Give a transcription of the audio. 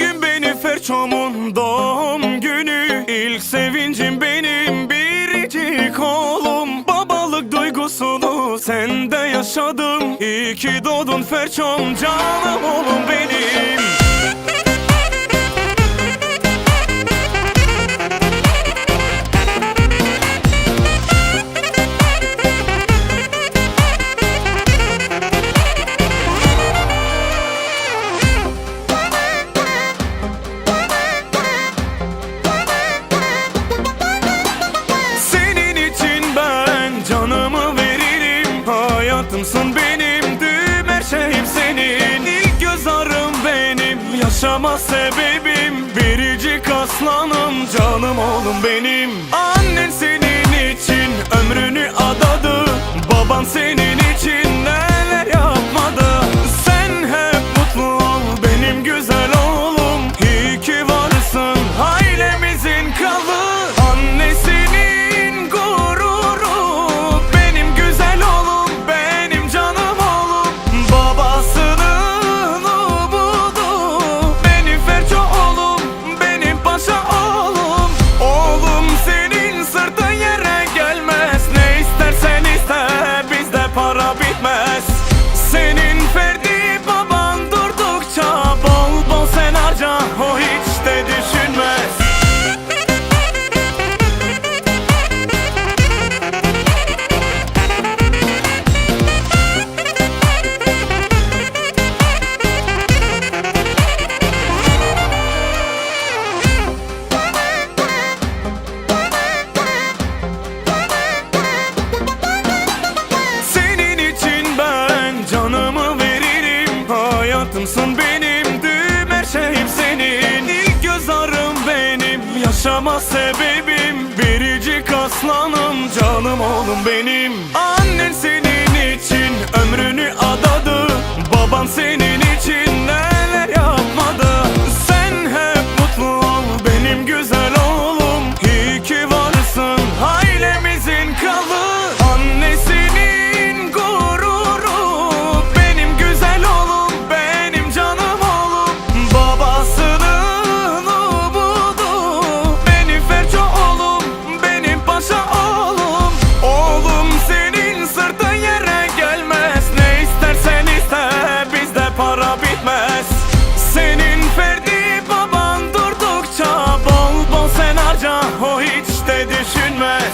Bugün benim Ferçom'un doğum günü. İlk sevincim benim biricik oğlum. Babalık duygusunu sende yaşadım. İyi ki doğdun Ferçom canım oğlum benim Hayatımsın benim düğüm her şeyim senin. İlk göz ağrım benim yaşama sebebim. Biricik aslanım canım oğlum benim. Annen senin için ömrünü adadı Baban senin bitmez. Senin Ferdi baban durdukça Bol bol sen harca o hiç de düşünmez Hayatımsın benim düğüm her şeyim senin. İlk göz ağrım benim. Yaşama sebebim Biricik aslanım canım oğlum benim. Annen senin için ömrünü adadı Baban senin düşünmez.